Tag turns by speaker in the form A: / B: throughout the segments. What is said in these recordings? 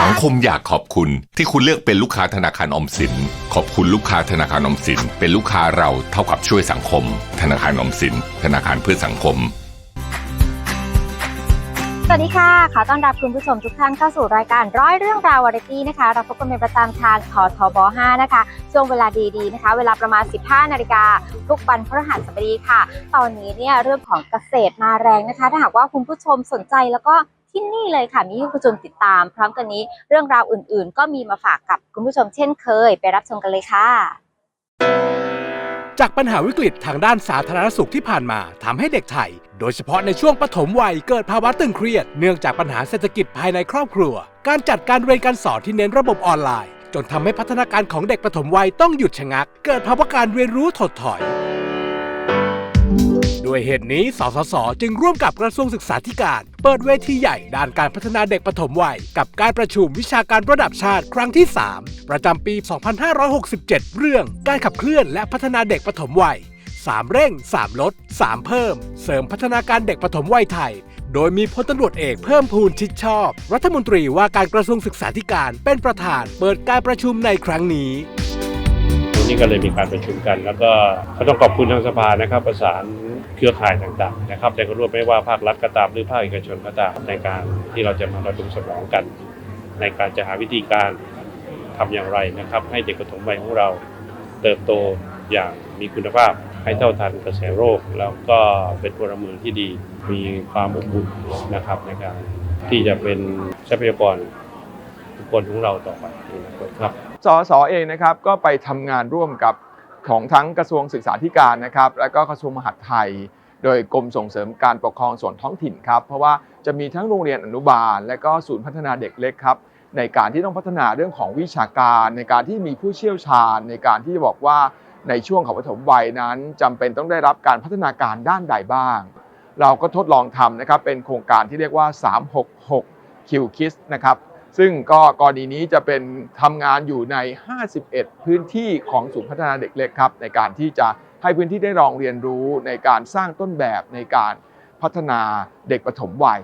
A: สังคมอยากขอบคุณที่คุณเลือกเป็นลูกค้าธนาคารออมสิน ขอบคุณลูกค้าธนาคารออมสิน เป็นลูกค้าเราเท่ากับช่วยสังคม ธนาคารออมสิน ธนาคารเพื่อสังคม
B: สวัสดีค่ะ ขอต้อนรับคุณผู้ชมทุกท่านเข้าสู่รายการร้อยเรื่องราววาไรตี้นะคะ เราพบกันเป็นประจำทางททบ5นะคะ ช่วงเวลาดีๆนะคะ เวลาประมาณ 15 นาฬิกาทุกวันพฤหัสบดีค่ะ ตอนนี้เนี่ยเรื่องของเกษตรมาแรงนะคะ ถ้าหากว่าคุณผู้ชมสนใจแล้วก็ ที่นี่เลยค่ะ มีให้คุณผู้ชมติดตาม พร้อมกันนี้เรื่องราวอื่น ๆ ก็มีมาฝากกับคุณผู้ชมเช่นเคย ไปรับชมกันเลยค่ะ
C: จากปัญหาวิกฤตทางด้านสาธารณสุขที่ผ่านมาทำให้เด็กไทย โดยเฉพาะในช่วงปฐมวัยเกิดภาวะตึงเครียด เนื่องจากปัญหาเศรษฐกิจภายในครอบครัว การจัดการเรียนการสอนที่เน้นระบบออนไลน์ จนทำให้พัฒนาการของเด็กปฐมวัยต้องหยุดชะงัก เกิดภาวะการเรียนรู้ถดถอย ด้วยเหตุนี้สสส จึงร่วมกับกระทรวงศึกษาธิการ เปิดเวทีใหญ่ด้านการพัฒนาเด็กปฐมวัย กับการประชุมวิชาการระดับชาติครั้งที่ 3 ประจำปี 2567 เรื่องการขับเคลื่อนและพัฒนาเด็กปฐมวัย3 เร่ง 3 ลด 3 เพิ่ม เสริมพัฒนาการเด็กปฐมวัยไทย โดยมีพลตำรวจเอกเพิ่มพูนชิดชอบ รัฐมนตรีว่าการกระทรวงศึกษาธิการเป็นประธานเปิดการประชุมในครั้งนี้
D: วันนี้ก็เลยมีการประชุมกัน แล้วก็ก็ต้องขอบคุณทางสภานะครับ ประสาน รือข่ายต่างๆนะครับแต่ก็ร่วมไม่ว่าภาครัฐก็ตามหรือภาคเอกชนก็ตามในการที่เราจะมาระดมสมองกัน ในการจะหาวิธีการทำอย่างไรนะครับ ให้เด็กปฐมวัยของเราเติบโตอย่างมีคุณภาพให้เท่าทันกระแสโรค แล้วก็เป็นพลเมืองที่ดีมีความอบอุ่นนะครับในการที่จะเป็นทรัพยากรทุกคนของเราต่อไปนอนาครับ
E: สสเองนะครับก็ไปทำงานร่วมกับ ของทั้งกระทรวงศึกษาธิการนะครับ แล้วก็กระทรวงมหาดไทย โดยกรมส่งเสริมการปกครองส่วนท้องถิ่นครับ เพราะว่าจะมีทั้งโรงเรียนอนุบาล และก็ศูนย์พัฒนาเด็กเล็กครับในการที่ต้องพัฒนาเรื่องของวิชาการ ในการที่มีผู้เชี่ยวชาญ ในการที่จะบอกว่าในช่วงของปฐมวัยนั้นจำเป็นต้องได้รับการพัฒนาการด้านใดบ้าง เราก็ทดลองทำนะครับเป็นโครงการที่เรียกว่า 366 Q Kids นะครับ ซึ่งก็กรณีนี้จะเป็นทำงานอยู่ใน 51 พื้นที่ของศูนย์พัฒนาเด็กเล็กครับ ในการที่จะให้พื้นที่ได้ลองเรียนรู้ในการสร้างต้นแบบในการพัฒนาเด็กปฐมวัย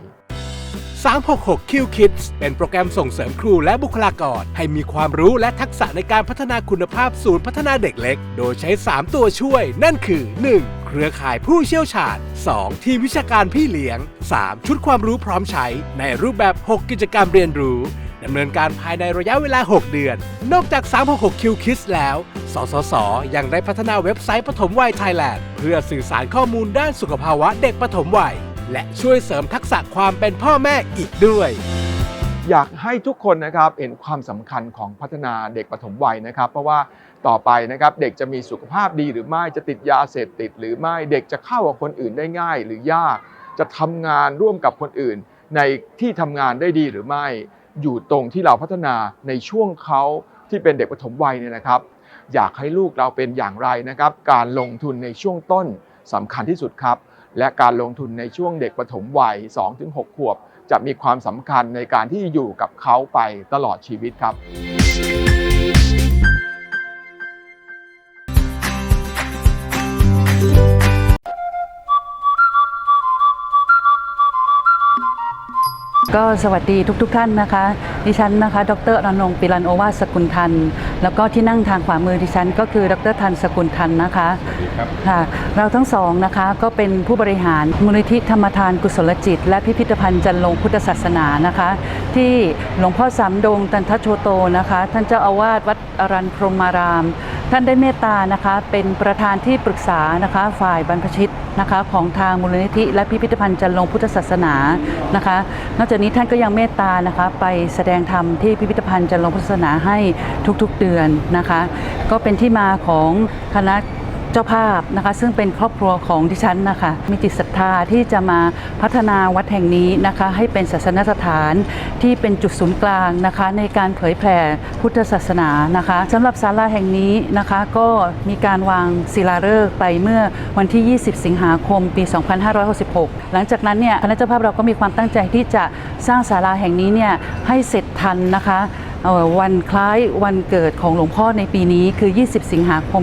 C: 366 Q Kids เป็นโปรแกรมส่งเสริมครูและบุคลากร ให้มีความรู้และทักษะในการพัฒนาคุณภาพศูนย์พัฒนาเด็กเล็ก โดยใช้ 3 ตัวช่วย นั่นคือ 1. เครือข่ายผู้เชี่ยวชาญ 2. ทีมวิชาการพี่เลี้ยง 3. ชุดความรู้พร้อมใช้ ในรูปแบบ 6 กิจกรรมเรียนรู้ดำเนินการภายในระยะเวลา 6 เดือน นอกจาก 366 Q Kids แล้ว สสส ยังได้พัฒนาเว็บไซต์ปฐมวัยไทยแลนด์เพื่อสื่อสารข้อมูลด้านสุขภาวะเด็กปฐมวัย และช่วยเสริมทักษะความเป็นพ่อแม่อีกด้วย
E: อยากให้ทุกคนนะครับเห็นความสำคัญของพัฒนาเด็กปฐมวัยนะครับ เพราะว่า ต่อไปนะครับ เด็กจะมีสุขภาพดีหรือไม่จะติดยาเสพติด หรือไม่เด็กจะเข้ากับคนอื่นได้ง่ายหรือยาก จะทำงานร่วมกับคนอื่น ในที่ทำงานได้ดีหรือไม่ อยู่ตรงที่เราพัฒนาในช่วงเขาที่เป็นเด็กปฐมวัยเนี่ยนะครับ อยากให้ลูกเราเป็นอย่างไรนะครับ การลงทุนในช่วงต้นสำคัญที่สุดครับ และการลงทุนในช่วงเด็กปฐมวัย 2-6 ขวบ จะมีความสำคัญในการที่อยู่กับเขาไปตลอดชีวิตครับ
F: ก็สวัสดีทุกๆทท่านนะคะ ดิฉันนะคะ ดรอนงค์ปิรันโอวาสสกุลทัน แล้วก็ที่นั่งทางขวามือดิฉัน ก็คือ ดรทันสกุลทันนะคะค่ะเราทั้งสองนะคะก็เป็นผู้บริหารมูลนิธิธรรมทานกุศลจิต และพิพิธภัณฑ์จันลงพุทธศาสนานะคะ ที่หลวงพ่อสามดงตันทโชโตนะคะ ท่านเจ้าอาวาสวัดอรันพรหมาราม ท่านได้เมตตานะคะเป็นประธานที่ปรึกษานะคะฝ่ายบรรพชิตนะคะของทางมูลนิธิ และพิพิธภัณฑ์จันลงพุทธศาสนานะคะ นอกจากนี้ท่านก็ยังเมตตานะคะไปแสดงธรรมที่พิพิธภัณฑ์จันลงพุทธศาสนาให้ทุกๆเดือนนะคะ ก็เป็นที่มาของคณะ เจ้าภาพนะคะ ซึ่งเป็นครอบครัวของดิฉันนะคะ มีจิตศรัทธาที่จะมาพัฒนาวัดแห่งนี้นะคะ ให้เป็นศาสนสถานที่เป็นจุดศูนย์กลางนะคะ ในการเผยแผ่พุทธศาสนานะคะสำหรับศาลาแห่งนี้นะคะ ก็มีการวางศิลาฤกษ์ไปเมื่อวันที่ 20 สิงหาคม ปี 2566 หลังจากนั้นเนี่ยคณะเจ้าภาพเราก็มีความตั้งใจที่จะสร้างศาลาแห่งนี้เนี่ยให้เสร็จทันนะคะ วันคล้ายวันเกิดของหลวงพ่อในปีนี้คือ 20 สิงหาคม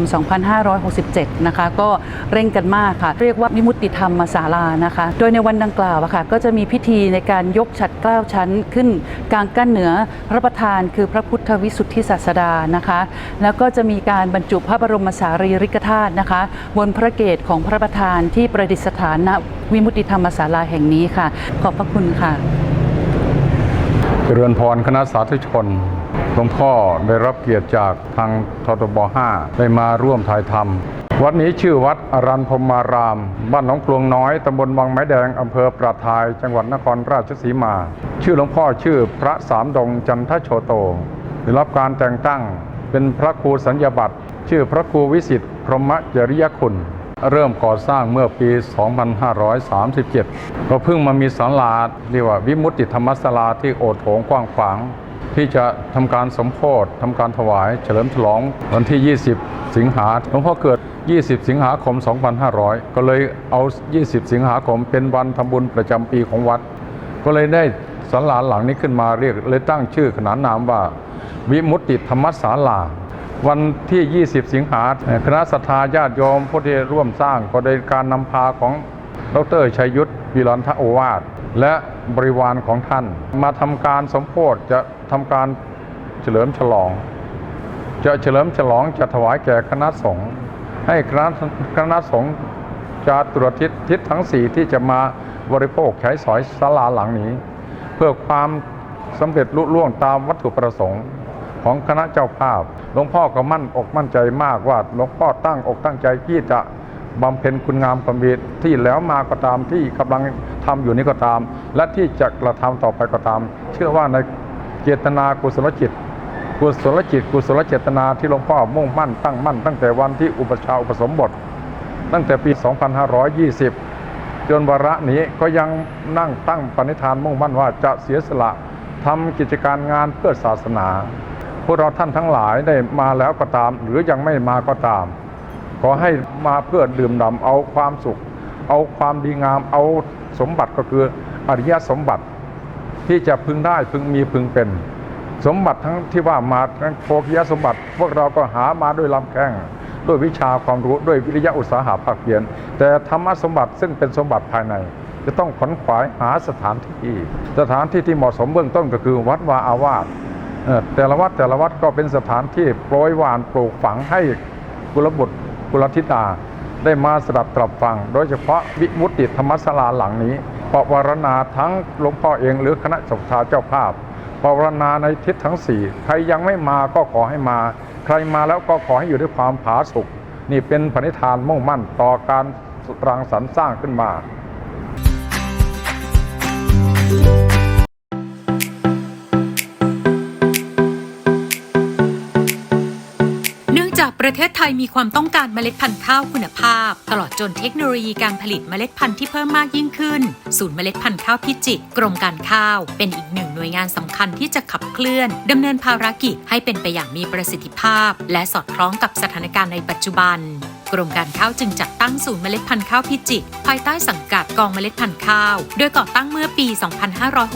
F: 2567 นะคะ ก็เร่งกันมากค่ะ เรียกว่าวิมุตติธรรมศาลานะคะ โดยในวันดังกล่าวอะค่ะ ก็จะมีพิธีในการยกฉัดเกล้าชั้นขึ้นกลางกั้นเหนือพระประธานคือพระพุทธวิสุทธิศาสดานะคะ แล้วก็จะมีการบรรจุพระบรมสารีริกธาตุนะคะ บนพระเกศของพระประธานที่ประดิษฐานณวิมุตติธรรมศาลาแห่งนี้ค่ะ ขอบพระคุณค่ะ
G: เจริญพรคณะสาธุชน หลวงพ่อได้รับเกียรติจากทางททบ 5 ได้มาร่วมถ่ายทำวัดนี้ชื่อวัดอรันพมาราม บ้านหนองปลวงน้อย ตำบลวังไม้แดง อำเภอปราทาย จังหวัดนครราชสีมา ชื่อหลวงพ่อชื่อพระสามดงจันทโชโต ได้รับการแต่งตั้งเป็นพระครูสัญญาบัตร ชื่อพระครูวิสิทธิ์พรหมจริยคุณ เริ่มก่อสร้างเมื่อปี 2537 ก็เพิ่งมามีศาลาเรียกว่าวิมุตติธรรมศาลาที่โอดโถงกว้างขวาง ที่จะทำการสมโพธทำการถวายเฉลิมฉลองวันที่ 20 สิงหาหลวงพ่อเกิด 20 สิงหาคม 2500 ก็เลยเอา 20 สิงหาคมเป็นวันทำบุญประจำปีของวัด ก็เลยได้ศาลาหลังนี้ขึ้นมาเรียกเลยตั้งชื่อขนานนามว่า วิมุตติธรรมศาลา วันที่ 20 สิงหาคณะศรัทธาญาติโยมผู้ที่ร่วมสร้างก็ได้การนำพาของดรชัยยุทธวิรันทโอวาทและบริวารของท่าน มาทำการสมโพธิจะทำการเฉลิมฉลอง จะเฉลิมฉลองจะถวายแก่คณะสงฆ์ให้คณะคณะสงฆ์จะตรวจทิศทิศทั้งสี่ที่จะมาบริโภคใช้สอยศาลาหลังนี้ เพื่อความสำเร็จลุล่วงตามวัตถุประสงค์ ของคณะเจ้าภาพ หลวงพ่อก็มั่นอกมั่นใจมากว่าหลวงพ่อตั้งอกตั้งใจที่จะบำเพ็ญคุณงามความดีที่แล้วมาก็ตามที่กำลังทำอยู่นี้ก็ตาม และที่จะกระทำต่อไปก็ตาม เชื่อว่าในเจตนากุศลจิตกุศลจิตกุศลเจตนาที่หลวงพ่อมุ่งมั่นตั้งมั่นตั้งแต่วันที่อุปชาอุปสมบท ตั้งแต่ปี 2520 จนวาระนี้ก็ยังนั่งตั้งปณิธานมุ่งมั่นว่าจะเสียสละทำกิจการงานเพื่อศาสนา พวกเราท่านทั้งหลายได้มาแล้วก็ตาม หรือยังไม่มาก็ตาม ขอให้มาเพื่อดื่มด่ำเอาความสุข เอาความดีงามเอาสมบัติก็คืออริยสมบัติที่จะพึงได้พึงมีพึงเป็น สมบัติทั้งที่ว่ามาทั้งโภคยสมบัติ พวกเราก็หามาด้วยลำแข้งด้วยวิชาความรู้ด้วยวิริยะอุตสาหะภาคเพียรแต่ธรรมสมบัติซึ่งเป็นสมบัติภายใน จะต้องขนขวายหาสถานที่ สถานที่ที่เหมาะสมเบื้องต้นก็คือวัดวาอาวาส แต่ละวัดแต่ละวัดก็เป็นสถานที่โปรยหวานปลูกฝังให้กุลบุตรกุลธิดาได้มาสดับตรับฟัง โดยเฉพาะวิมุตติธรรมศาลาหลังนี้ปวารณาทั้งหลวงพ่อเองหรือคณะศรัทธาเจ้าภาพปวารณาในทิศทั้งสี่ใครยังไม่มาก็ขอให้มา ใครมาแล้วก็ขอให้อยู่ด้วยความผาสุกนี่เป็นปณิธานมุ่งมั่นต่อการรังสรรค์สร้างขึ้นมา
H: ประเทศไทยมีความต้องการเมล็ดพันธุ์ข้าวคุณภาพ ตลอดจนเทคโนโลยีการผลิตเมล็ดพันธุ์ที่เพิ่มมากยิ่งขึ้น ศูนย์เมล็ดพันธุ์ข้าวพิจิตรกรมการข้าว เป็นอีกหนึ่งหน่วยงานสำคัญที่จะขับเคลื่อนดำเนินภารกิจให้เป็นไปอย่างมีประสิทธิภาพ และสอดคล้องกับสถานการณ์ในปัจจุบัน รมการข้าวจึงจัดตั้งศูนย์เมล็ดพันธุ์ข้าวพิจิตรภายใต้สังกัดกองเมล็ดพันธุ์ข้าว โดยก่อตั้งเมื่อปี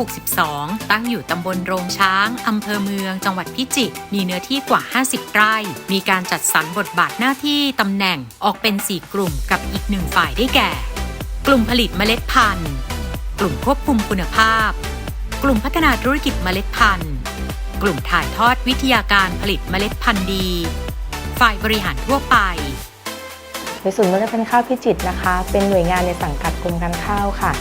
H: 2562 ตั้งอยู่ตำบลโรงช้าง อำเภอเมือง จังหวัดพิจิตร มีเนื้อที่กว่า 50 ไร่ มีการจัดสรรบทบาทหน้าที่ตำแหน่งออกเป็น 4 กลุ่มกับอีกหนึ่งฝ่ายได้แก่ กลุ่มผลิตเมล็ดพันธุ์ กลุ่มควบคุมคุณภาพ กลุ่มพัฒนาธุรกิจเมล็ดพันธุ์ กลุ่มถ่ายทอดวิทยาการผลิตเมล็ดพันธุ์ดี ฝ่ายบริหารทั่วไป
I: ในศูนย์เมล็ดพันธุ์ข้าวพิจิตรนะคะ เป็นหน่วยงานในสังกัดกรมการข้าวค่ะ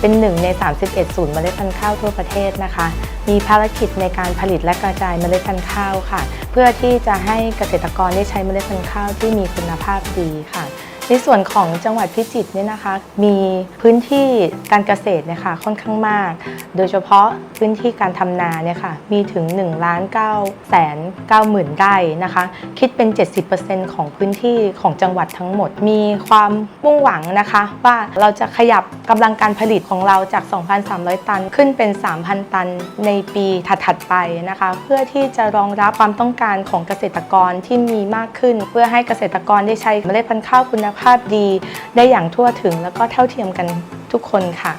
I: เป็นหนึ่งใน 31 ศูนย์เมล็ดพันธุ์ข้าวทั่วประเทศนะคะ มีภารกิจในการผลิตและกระจายเมล็ดพันธุ์ข้าวค่ะ เพื่อที่จะให้เกษตรกรได้ใช้เมล็ดพันธุ์ข้าวที่มีคุณภาพดีค่ะ ในส่วนของจังหวัดพิจิตรเนี่ยนะคะ มีพื้นที่การเกษตรเนี่ยค่ะค่อนข้างมาก โดยเฉพาะพื้นที่การทำนาเนี่ยค่ะมีถึง1ล้าน9แสน9หมื่นไร่นะคะ คิดเป็น 70%ของพื้นที่ของจังหวัดทั้งหมด มีความมุ่งหวังนะคะ ว่าเราจะขยับกำลังการผลิตของเราจาก 2,300 ตัน ขึ้นเป็น 3,000 ตันในปีถัดๆไปนะคะ เพื่อที่จะรองรับความต้องการของเกษตรกรที่มีมากขึ้น เพื่อให้เกษตรกรได้ใช้เมล็ดพันธุ์ข้าวคุณภาพภาพดี ได้อย่างทั่วถึงแล้วก็เท่าเทียมกันทุกคนค่ะ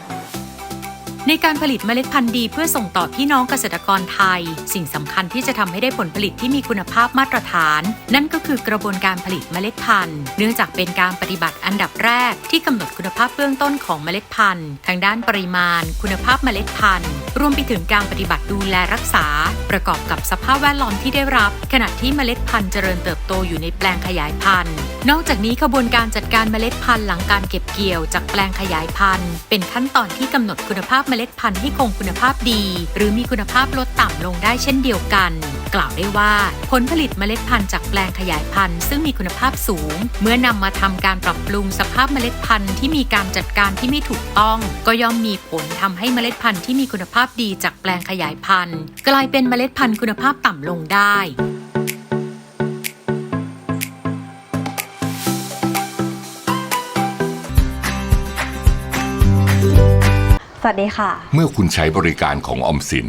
H: ในการผลิตเมล็ดพันธุ์ดีเพื่อส่งต่อพี่น้องเกษตรกรไทย สิ่งสำคัญที่จะทำให้ได้ผลผลิตที่มีคุณภาพมาตรฐาน นั่นก็คือกระบวนการผลิตเมล็ดพันธุ์ เนื่องจากเป็นการปฏิบัติอันดับแรก ที่กำหนดคุณภาพเบื้องต้นของเมล็ดพันธุ์ทางด้านปริมาณ คุณภาพเมล็ดพันธุ์ รวมไปถึงการปฏิบัติ ดูแลรักษา ประกอบกับสภาพแวดล้อมที่ได้รับ ขณะที่เมล็ดพันธุ์เจริญเติบโตอยู่ในแปลงขยายพันธุ์ นอกจากนี้ขบวนการจัดการเมล็ดพันธุ์หลังการเก็บเกี่ยวจากแปลงขยายพันธุ์ เป็นขั้นตอนที่กำหนดคุณภาพเมล็ดพันธุ์ให้คงคุณภาพดี หรือมีคุณภาพลดต่ำลงได้เช่นเดียวกัน กล่าวได้ว่า ผลผลิตเมล็ดพันธุ์จากแปลงขยายพันธุ์ ซึ่งมีคุณภาพสูง เมื่อนำมาทำการปรับปรุงสภาพเมล็ดพันธุ์ที่มีการจัดการที่ไม่ถูกต้อง ก็ย่อมมีผลทำให้เมล็ดพันธุ์ที่มีคุณภาพดีจากแปลงขยายพันธุ์ กลายเป็นเมล็ดพันธุ์คุณภาพต่ำลงได้
J: สวัสดีค่ะ
A: เมื่อคุณใช้บริการของออมสิน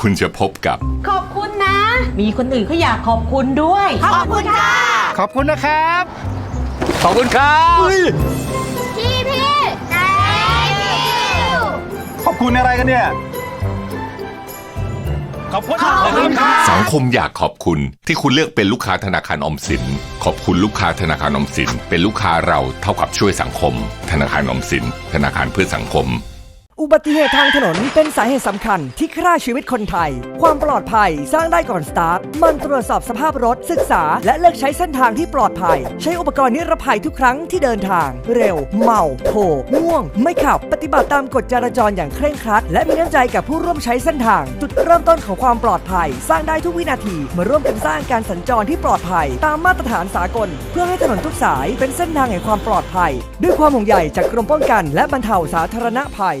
A: คุณจะพบกับ
J: ขอบคุณนะ มีคนอื่นเขาอยากขอบคุณด้วย ขอบคุณค่ะ
K: ขอบคุณนะครับ ขอบคุณครับ
B: พี่พี่ใจพี่
K: ขอบคุณอะไรกันเนี่ย ขอบคุณขอบคุณครับ
A: สังคมอยากขอบคุณที่คุณเลือกเป็นลูกค้าธนาคารออมสิน ขอบคุณลูกค้าธนาคารออมสิน เป็นลูกค้าเราเท่ากับช่วยสังคม ธนาคารออมสิน ธนาคารเพื่อสังคม
L: อุบัติเหตุทางถนนเป็นสาเหตุสำคัญที่ฆ่าชีวิตคนไทย ความปลอดภัยสร้างได้ก่อนสตาร์ท มันตรวจสอบสภาพรถศึกษา และเลือกใช้เส้นทางที่ปลอดภัย ใช้อุปกรณ์นิรภัยทุกครั้งที่เดินทาง เร็ว เมา โถง่วง ไม่ขับ ปฏิบัติตามกฎจราจรอย่างเคร่งครัด และมีน้ำใจกับผู้ร่วมใช้เส้นทาง จุดเริ่มต้นของความปลอดภัย สร้างได้ทุกวินาที มาร่วมกันสร้างการสัญจรที่ปลอดภัย ตามมาตรฐานสากล เพื่อให้ถนนทุกสายเป็นเส้นทางแห่งความปลอดภัย ด้วยความห่วงใยจากกรมป้องกัน และบรรเทาสาธารณภัย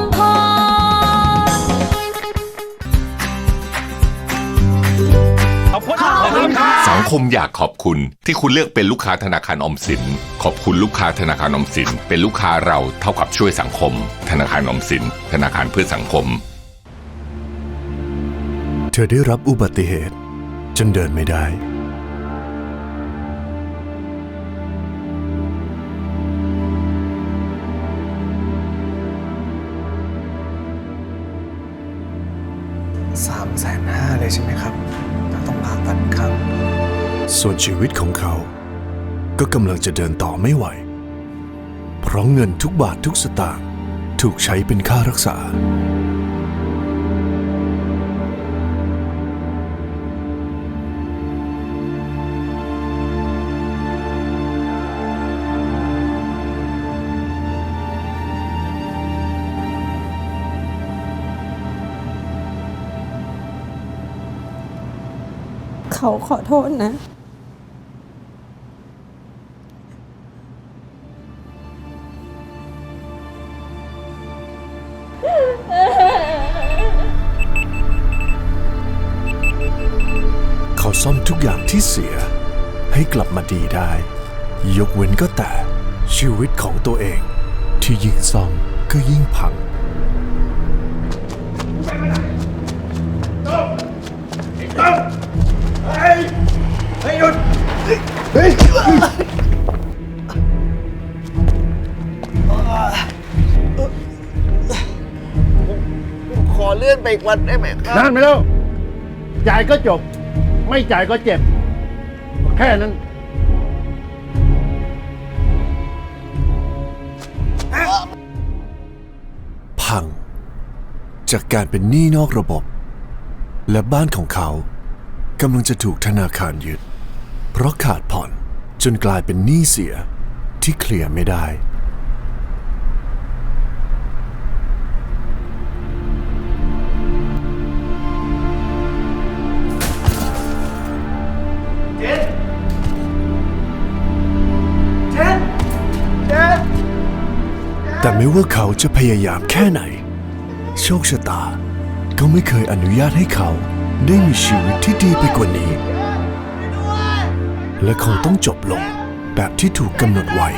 K: ครับ
A: สังคมอยากขอบคุณที่คุณเลือกเป็นลูกค้าธนาคารออมสิน ขอบคุณลูกค้าธนาคารออมสิน เป็นลูกค้าเราเท่ากับช่วยสังคม ธนาคารออมสิน ธนาคารเพื่อสังคม
M: เธอได้รับอุบัติเหตุ จนเดินไม่ได้
N: สามแสนห้าเลยใช่ไหมครับ
M: ส่วนชีวิตของเขา ก็กำลังจะเดินต่อไม่ไหว เพราะเงินทุกบาททุกสตางค์ถูกใช้เป็นค่ารักษา
J: เขาขอโทษนะ
M: ซ่อมทุกอย่างที่เสีย ให้กลับมาดีได้ ยกเว้นก็แต่ชีวิตของตัวเอง ที่ยิ่งซ่อมก็ยิ่งพัง
N: ขอเลื่อนไปอีกวันได้ไหมครับ
K: นั่นไม่แล้วจ่ายก็จบ ไม่จ่ายก็เจ็บ แค่นั้น
M: พัง จากการเป็นหนี้นอกระบบ และบ้านของเขากำลังจะถูกธนาคารยึด เพราะขาดผ่อนจนกลายเป็นหนี้เสียที่เคลียร์ไม่ได้ แต่ไม่ว่าเขาจะพยายามแค่ไหน โชคชะตา ก็ไม่เคยอนุญาตให้เขาได้มีชีวิตที่ดีไปกว่านี้ และคงต้องจบลงแบบที่ถูกกำหนดไว้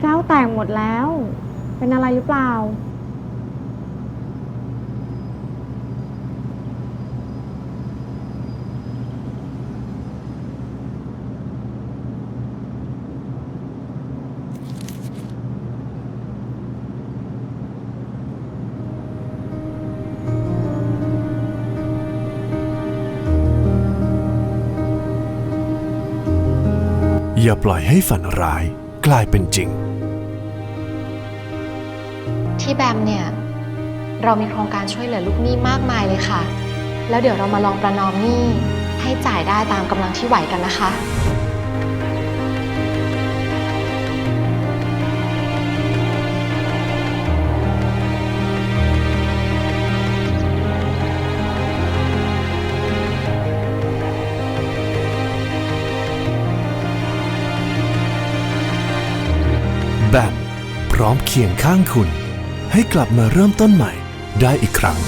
O: แก้วแตกหมดแล้ว เป็นอะไรหรือเปล่า
M: อย่าปล่อยให้ฝันร้ายกลายเป็นจริง
I: ที่แบมเนี่ย เรามีโครงการช่วยเหลือลูกหนี้มากมายเลยค่ะ แล้วเดี๋ยวเรามาลองประนอมหนี้ให้จ่ายได้ตามกำลังที่ไหวกันนะคะ
M: เคียงข้างคุณ ให้กลับมาเริ่มต้นใหม่ได้อีกครั้ง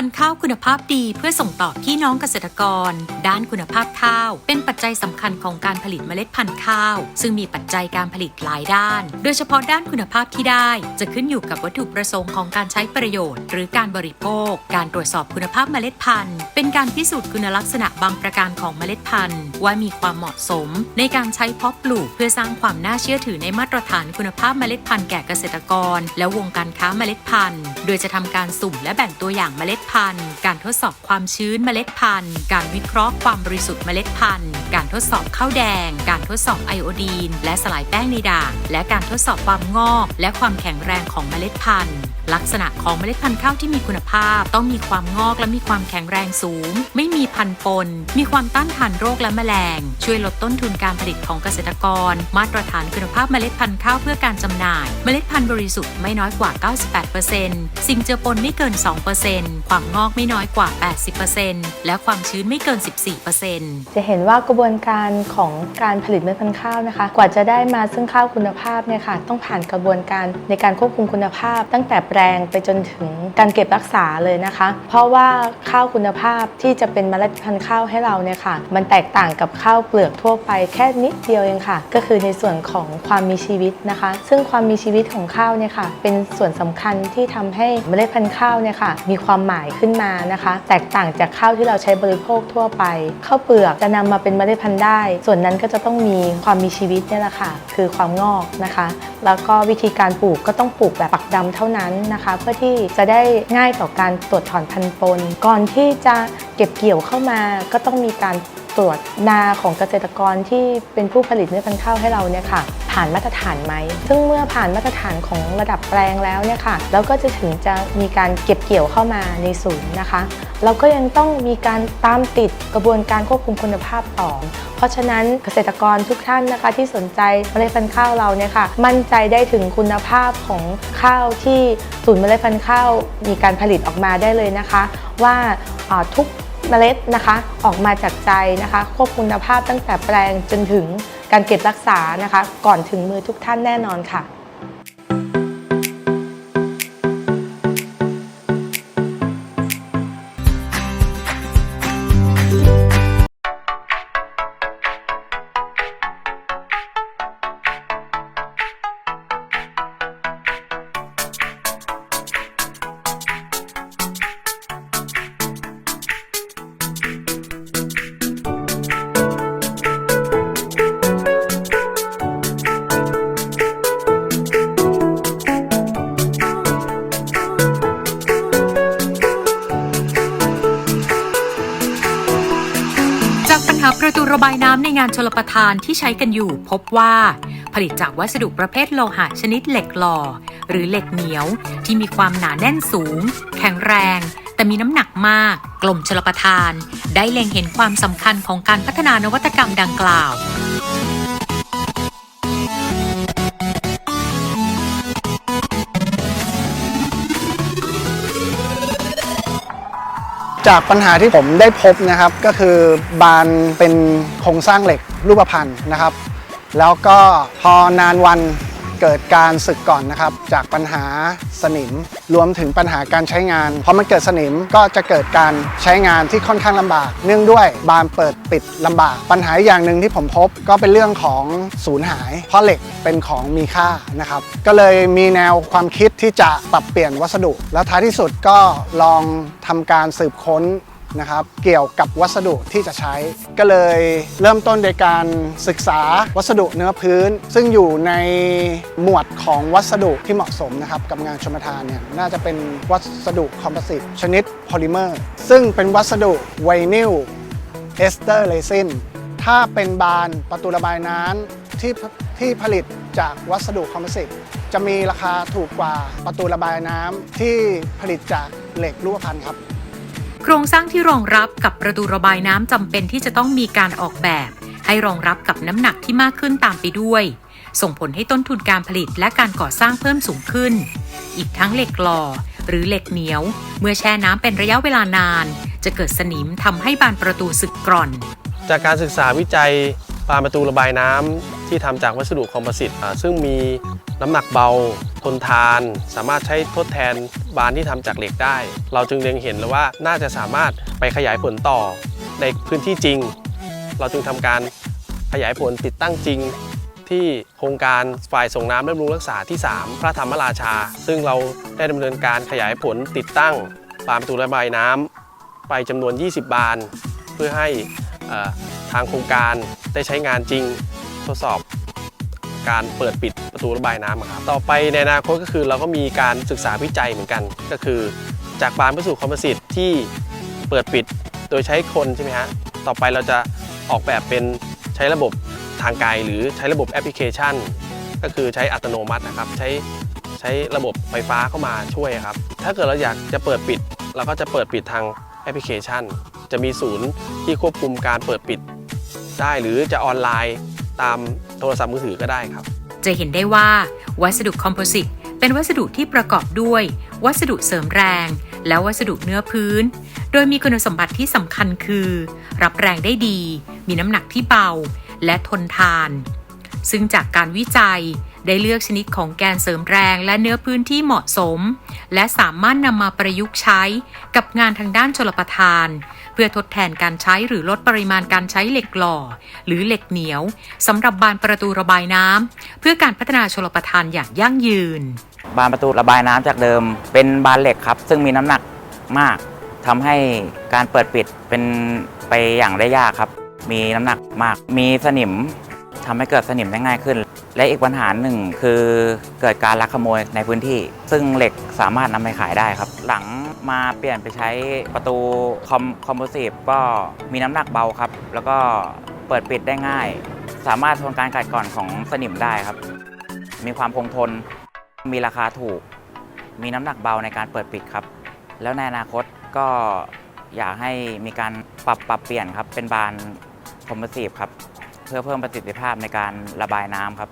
H: พันธุ์ข้าวคุณภาพดีเพื่อส่งต่อพี่น้องเกษตรกร ด้านคุณภาพข้าว เป็นปัจจัยสำคัญของการผลิตเมล็ดพันธุ์ข้าว ซึ่งมีปัจจัยการผลิตหลายด้าน โดยเฉพาะด้านคุณภาพที่ได้ จะขึ้นอยู่กับวัตถุประสงค์ของการใช้ประโยชน์ หรือการบริโภค การตรวจสอบคุณภาพเมล็ดพันธุ์ เป็นการพิสูจน์คุณลักษณะบางประการของเมล็ดพันธุ์ ว่ามีความเหมาะสม ในการใช้เพาะปลูก เพื่อสร้างความน่าเชื่อถือในมาตรฐานคุณภาพเมล็ดพันธุ์แก่เกษตรกร และวงการค้าเมล็ดพันธุ์ โดยจะทำการสุ่มและแบ่งตัวอย่างเมล็ดพันธุ์ การทดสอบความชื้นเมล็ดพันธุ์ การวิเคราะห์ความบริสุทธิ์เมล็ดพันธุ์ การทดสอบข้าวแดง การทดสอบไอโอดีน และสลายแป้งในด่าง และการทดสอบความงอก และความแข็งแรงของเมล็ดพันธุ์ ลักษณะของเมล็ดพันธุ์ข้าวที่มีคุณภาพ ต้องมีความงอกและมีความแข็งแรงสูง ไม่มีพันธุ์ปน มีความต้านทานโรคและแมลง ช่วยลดต้นทุนการผลิตของเกษตรกร มาตรฐานคุณภาพเมล็ดพันธุ์ข้าวเพื่อการจำหน่าย เมล็ดพันธุ์บริสุทธิ์ไม่น้อยกว่า 98%สิ่งเจือปนไม่เกิน 2%ความงอกไม่น้อยกว่า 80%และความชื้นไม่เกิน 14%
I: จะเห็นว่ากระบวนการของการผลิตเมล็ดพันธุ์ข้าวนะคะ กว่าจะได้มาซึ่งข้าวคุณภาพเนี่ยค่ะต้องผ่านกระบวนการในการควบคุมคุณภาพ ตั้งแต่แปลงไปจนถึงการเก็บรักษาเลยนะคะ เพราะว่าข้าวคุณภาพที่จะเป็นเมล็ดพันธุ์ข้าวให้เราเนี่ยค่ะ มันแตกต่างกับข้าวเปลือกทั่วไปแค่นิดเดียวเองค่ะ ก็คือในส่วนของความมีชีวิตนะคะ ซึ่งความมีชีวิตของข้าวเนี่ยค่ะ เป็นส่วนสำคัญที่ทำให้เมล็ดพันธุ์ข้าวเนี่ยค่ะ มีความหมายขึ้นมานะคะ แตกต่างจากข้าวที่เราใช้บริโภคทั่วไปข้าวเปลือกจะนำมาเป็นเมล็ดพันธุ์ได้ ส่วนนั้นก็จะต้องมีความมีชีวิตเนี่ยแหละค่ะ คือความงอกนะคะ แล้วก็วิธีการปลูกก็ต้องปลูกแบบปักดำเท่านั้นนะคะ เพื่อที่จะได้ง่ายต่อการตรวจถอนพันธุ์ปน ก่อนที่จะเก็บเกี่ยวเข้ามาก็ต้องมีการ ตรวจนาของเกษตรกรที่เป็นผู้ผลิตเมล็ดพันธุ์ข้าวให้เราเนี่ยค่ะ ผ่านมาตรฐานไหม ซึ่งเมื่อผ่านมาตรฐานของระดับแปลงแล้วเนี่ยค่ะ แล้วก็จะถึงจะมีการเก็บเกี่ยวเข้ามาในศูนย์นะคะ เราก็ยังต้องมีการตามติดกระบวนการควบคุมคุณภาพต่อ เพราะฉะนั้นเกษตรกรทุกท่านนะคะที่สนใจเมล็ดพันธุ์ข้าวเราเนี่ยค่ะ มั่นใจได้ถึงคุณภาพของข้าวที่ศูนย์เมล็ดพันธุ์ข้าวมีการผลิตออกมาได้เลยนะคะ ว่าอ่าทุก เมล็ดนะคะออกมาจากใจนะคะควบคุณภาพตั้งแต่แปลงจนถึงการเก็บรักษานะคะ ก่อนถึงมือทุกท่านแน่นอนค่ะ
H: ทานที่ใช้กันอยู่พบว่า ผลิตจากวัสดุประเภทโลหะชนิดเหล็กหล่อ หรือเหล็กเหนียวที่มีความหนาแน่นสูง แข็งแรง แต่มีน้ำหนักมาก กลมชลประทาน ได้เล็งเห็นความสำคัญของการพัฒนานวัตกรรมดังกล่าว
P: จากปัญหาที่ผมได้พบนะครับ ก็คือบานเป็นโครงสร้างเหล็กรูปพรรณนะครับ แล้วก็พอนานวัน เกิดการสึกก่อนนะครับ จากปัญหาสนิม รวมถึงปัญหาการใช้งานพอมันเกิดสนิมก็จะเกิดการใช้งานที่ค่อนข้างลำบาก เนื่องด้วยบานเปิดปิดลำบาก ปัญหาอีกอย่างหนึ่งที่ผมพบก็เป็นเรื่องของสูญหาย เพราะเหล็กเป็นของมีค่านะครับ ก็เลยมีแนวความคิดที่จะปรับเปลี่ยนวัสดุ แล้วท้ายที่สุดก็ลองทำการสืบค้น นะครับเกี่ยวกับวัสดุที่จะใช้ ก็เลยเริ่มต้นโดยการศึกษาวัสดุเนื้อพื้น ซึ่งอยู่ในหมวดของวัสดุที่เหมาะสมนะครับกับงานชมทานเนี่ยน่าจะเป็นวัสดุคอมโพสิตชนิดโพลิเมอร์ ซึ่งเป็นวัสดุไวนิลเอสเตอร์เรซินถ้าเป็นบานประตูระบายน้ำที่ที่ผลิตจากวัสดุคอมโพสิตจะมีราคาถูกกว่าประตูระบายน้ำที่ผลิตจากเหล็กรูปพรรณครับ
H: ครงสร้างที่รองรับกับประตูระบายน้ำจำเป็นที่จะต้องมีการออกแบบ ให้รองรับกับน้ำหนักที่มากขึ้นตามไปด้วย ส่งผลให้ต้นทุนการผลิตและการก่อสร้างเพิ่มสูงขึ้น อีกทั้งเหล็กหล่อหรือเหล็กเหนียว เมื่อแช่น้ำเป็นระยะเวลานาน จะเกิดสนิมทำให้บานประตูสึกกร่อน
Q: จากการศึกษาวิจัย บานประตูระบายน้ำที่ทำจากวัสดุคอมโพสิตซึ่งมีน้ำหนักเบา ทนทาน สามารถใช้ทดแทนบานที่ทำจากเหล็กได้ เราจึงเล็งเห็นแล้วว่าน่าจะสามารถไปขยายผลต่อในพื้นที่จริง เราจึงทำการขยายผลติดตั้งจริงที่โครงการฝ่ายส่งน้ำและบำรุงรักษาที่ 3 พระธรรมราชา ซึ่งเราได้ดำเนินการขยายผลติดตั้งบานประตูระบายน้ำไปจำนวน 20 บาน เพื่อให้ทางโครงการ ได้ใช้งานจริงทดสอบการเปิดปิดประตูระบายน้ำครับต่อไปในอนาคตก็คือเราก็มีการศึกษาวิจัยเหมือนกัน ก็คือจากบานวัสดุคอมโพสิตที่เปิดปิดโดยใช้คนใช่ไหมฮะต่อไปเราจะออกแบบเป็นใช้ระบบทางไกลหรือใช้ระบบแอปพลิเคชัน ก็คือใช้อัตโนมัตินะครับ ใช้ใช้ระบบไฟฟ้าเข้ามาช่วยครับ ถ้าเกิดเราอยากจะเปิดปิด เราก็จะเปิดปิดทางแอปพลิเคชัน จะมีศูนย์ที่ควบคุมการเปิดปิด ได้หรือจะออนไลน์ตามโทรศัพท์มือถือก็ได้ครับ
H: จะเห็นได้ว่า วัสดุคอมโพสิตเป็นวัสดุที่ประกอบด้วย วัสดุเสริมแรง และวัสดุเนื้อพื้น โดยมีคุณสมบัติที่สำคัญคือ รับแรงได้ดี มีน้ำหนักที่เบา และทนทาน ซึ่งจากการวิจัย ได้เลือกชนิดของแกนเสริมแรงและเนื้อพื้นที่เหมาะสม และสามารถนำมาประยุกต์ใช้กับงานทางด้านชลประทาน เพื่อทดแทนการใช้หรือลดปริมาณการใช้เหล็กหล่อ หรือเหล็กเหนียวสำหรับบานประตูระบายน้ำเพื่อการพัฒนาชลประทานอย่างยั่งยืน
R: บานประตูระบายน้ำจากเดิม เป็นบานเหล็กครับ ซึ่งมีน้ำหนักมากทำให้การเปิดปิดเป็นไปอย่างได้ยากครับ มีน้ำหนักมาก มีสนิม ทำให้เกิดสนิมได้ง่ายขึ้น และอีกปัญหาหนึ่งคือเกิดการลักขโมยในพื้นที่ ซึ่งเหล็กสามารถนำไปขายได้ครับ หลังมาเปลี่ยนไปใช้ประตูคอมคอมโพสิตก็มีน้ำหนักเบาครับ แล้วก็เปิดปิดได้ง่าย สามารถทนการกัดกร่อนของสนิมได้ครับ มีความคงทน มีราคาถูก มีน้ำหนักเบาในการเปิดปิดครับ แล้วในอนาคตก็อยากให้มีการปรับปรับเปลี่ยนครับ เป็นบานคอมเมอร์ซีฟครับ เพื่อเพิ่มประสิทธิภาพในการระบายน้ำครับ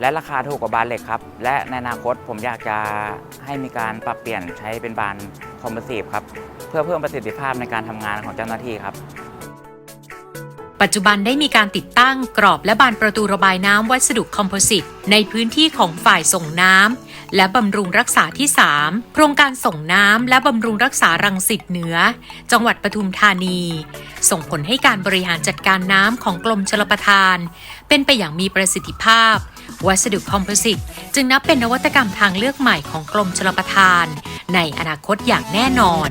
R: และราคาถูกกว่าบานเหล็กครับ และในอนาคตผมอยากจะให้มีการปรับเปลี่ยนใช้เป็นบานคอมเพรสซีฟครับ เพื่อเพิ่มประสิทธิภาพในการทำงานของเจ้าหน้าที่ครับ
H: ปัจจุบันได้มีการติดตั้งกรอบและบานประตูระบายน้ำวัสดุคอมโพสิตในพื้นที่ของฝ่ายส่งน้ำ และบำรุงรักษาที่ 3 โครงการส่งน้ำและบำรุงรักษารังสิตเหนือ จังหวัดปทุมธานี ส่งผลให้การบริหารจัดการน้ำของกรมชลประทาน เป็นไปอย่างมีประสิทธิภาพ วัสดุคอมโพสิตจึงนับเป็นนวัตกรรมทางเลือกใหม่ของกรมชลประทาน ในอนาคตอย่างแน่นอน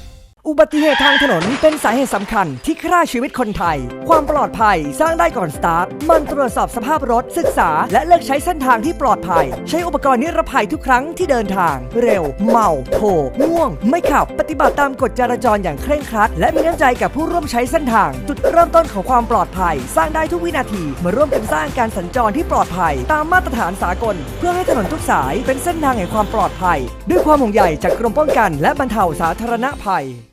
L: อุบัติเหตุทางถนนเป็นสาเหตุสำคัญที่ฆ่าชีวิตคนไทย ความปลอดภัยสร้างได้ก่อนสตาร์ท มันตรวจสอบสภาพรถศึกษา และเลือกใช้เส้นทางที่ปลอดภัย ใช้อุปกรณ์นิรภัยทุกครั้งที่เดินทาง เร็ว เมาโถง่วง ไม่ขับ ปฏิบัติตามกฎจราจรอย่างเคร่งครัด และมีน้ำใจกับผู้ร่วมใช้เส้นทาง จุดเริ่มต้นของความปลอดภัย สร้างได้ทุกวินาที มาร่วมกันสร้างการสัญจรที่ปลอดภัย ตามมาตรฐานสากล เพื่อให้ถนนทุกสายเป็นเส้นทางแห่งความปลอดภัย ด้วยความห่วงใยจากกรมป้องกัน และบรรเทาสาธารณภัย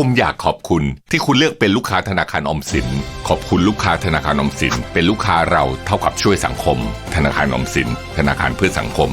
N: ค
A: มอยากขอบคุณที่คุณเลือกเป็นลูกค้าธนาคารอมสิน ขอบคุณลูกค้าธนาคารอมสิน เป็นลูกค้าเราเท่ากับช่วยสังคม ธนาคารอมสิน ธนาคารเพื่อสังคม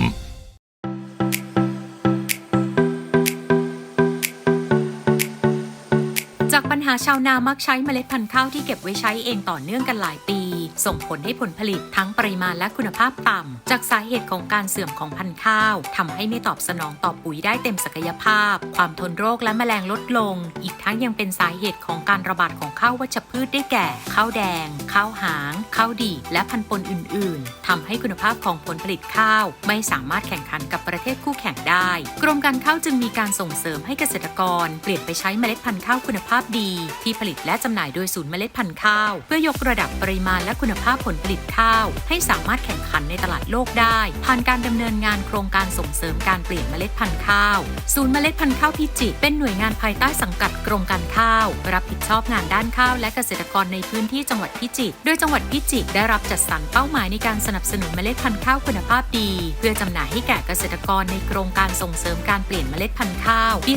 H: จากปัญหาชาวนามักใช้เมล็ดพันธุ์ข้าวที่เก็บไว้ใช้เองต่อเนื่องกันหลายปี ส่งผลให้ผลผลิตทั้งปริมาณและคุณภาพต่ำ จากสาเหตุของการเสื่อมของพันธุ์ข้าวทำให้ไม่ตอบสนองต่อปุ๋ยได้เต็มศักยภาพ ความทนโรคและแมลงลดลง อีกทั้งยังเป็นสาเหตุของการระบาดของข้าววัชพืชได้แก่ข้าวแดงข้าวหางข้าวดีและพันธุ์ปนอื่น ๆทำให้คุณภาพของผลผลิตข้าว ไม่สามารถแข่งขันกับประเทศคู่แข่งได้ กรมการข้าวจึงมีการส่งเสริมให้เกษตรกร เปลี่ยนไปใช้เมล็ดพันธุ์ข้าวคุณภาพดี ที่ผลิตและจำหน่ายโดยศูนย์เมล็ดพันธุ์ข้าว เพื่อยกระดับปริมาณและคุณภาพผลผลิตข้าว ให้สามารถแข่งขันในตลาดโลกได้ ผ่านการดำเนินงานโครงการส่งเสริมการเปลี่ยนเมล็ดพันธุ์ข้าว ศูนย์เมล็ดพันธุ์ข้าวพิจิตรเป็นหน่วยงานภายใต้สังกัดกรมการข้าว รับผิดชอบงานด้านข้าวและเกษตรกรในพื้นที่จังหวัดพิจิตรโดยจังหวัดพิจิตรได้รับจัดสรรเป้าหมายในการสนับสนุนเมล็ดพันธุ์ข้าวคุณภาพดี เพื่อจำหน่ายให้แก่เกษตรกรในโครงการส่งเสริมการเปลี่ยนเมล็ดพันธุ์ข้าวปี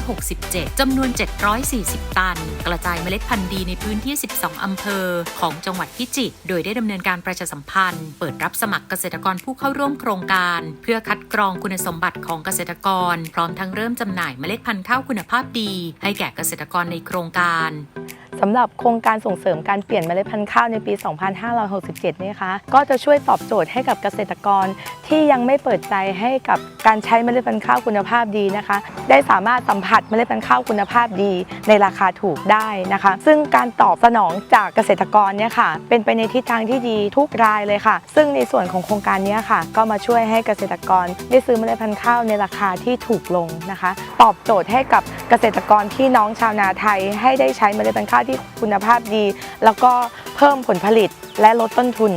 H: 2567จำนวน 740 ตัน กระจายเมล็ดพันธุ์ดีในพื้นที่ 12 อำเภอ ของจังหวัดพิจิตรโดยได้ดำเนินการประชาสัมพันธ์ เปิดรับสมัครเกษตรกรผู้เข้าร่วมโครงการ เพื่อคัดกรองคุณสมบัติของเกษตรกร พร้อมทั้งเริ่มจำหน่ายเมล็ดพันธุ์ข้าวคุณภาพดี ให้แก่เกษตรกรในโครงการ
I: สำหรับโครงการส่งเสริมการเปลี่ยนเมล็ดพันธุ์ข้าวในปี 2567 นี่คะก็จะช่วยตอบโจทย์ให้กับเกษตรกรที่ยังไม่เปิดใจให้กับการใช้เมล็ดพันธุ์ข้าวคุณภาพดีนะคะ ได้สามารถสัมผัสเมล็ดพันธุ์ข้าวคุณภาพดีในราคาถูกได้นะคะ ซึ่งการตอบสนองจากเกษตรกรเนี่ยค่ะ เป็นไปในทิศทางที่ดีทุกรายเลยค่ะ ซึ่งในส่วนของโครงการเนี้ยค่ะ ก็มาช่วยให้เกษตรกรได้ซื้อเมล็ดพันธุ์ข้าวในราคาที่ถูกลงนะคะ ตอบโจทย์ให้กับเกษตรกรที่น้องชาวนาไทย ให้ได้ใช้เมล็ดพันธุ์ข้าวที่คุณภาพดี แล้วก็เพิ่มผลผลิตและลดต้นทุน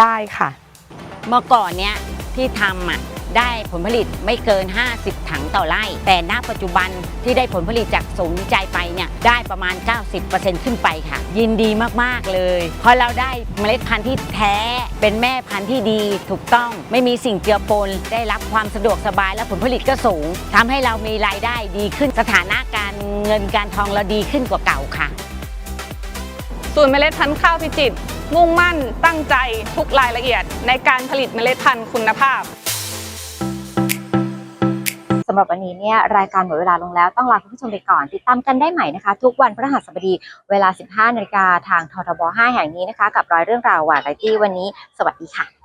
I: ได้ค่ะ
S: เมื่อก่อนเนี้ยที่ทำอะได้ผลผลิตไม่เกิน 50 ถังต่อไร่ แต่ณปัจจุบันที่ได้ผลผลิตจากศูนย์วิจัยไปเนี่ยได้ประมาณ 90%ขึ้นไปค่ะ ยินดีมาก ๆ เลย เพราะเราได้เมล็ดพันธุ์ที่แท้ เป็นแม่พันธุ์ที่ดีถูกต้อง ไม่มีสิ่งเจือปน ได้รับความสะดวกสบายและผลผลิตก็สูงทำให้เรามีรายได้ดีขึ้นสถานะการเงินการทองเราดีขึ้นกว่าเก่าค่ะ
T: ศูนย์เมล็ดพันธุ์ข้าวพิจิตรมุ่งมั่นตั้งใจทุกรายละเอียด ในการผลิตเมล็ดพันธุ์คุณภาพ
B: สำหรับวันนี้เนี่ยรายการหมดเวลาลงแล้วต้องลาคุณผู้ชมไปก่อน ติดตามกันได้ใหม่นะคะ ทุกวันพฤหัสบดีเวลา 15นาฬิกาทางททบ 5 แห่งนี้นะคะ กับรอยเรื่องราววาไรตี้วันนี้ สวัสดีค่ะ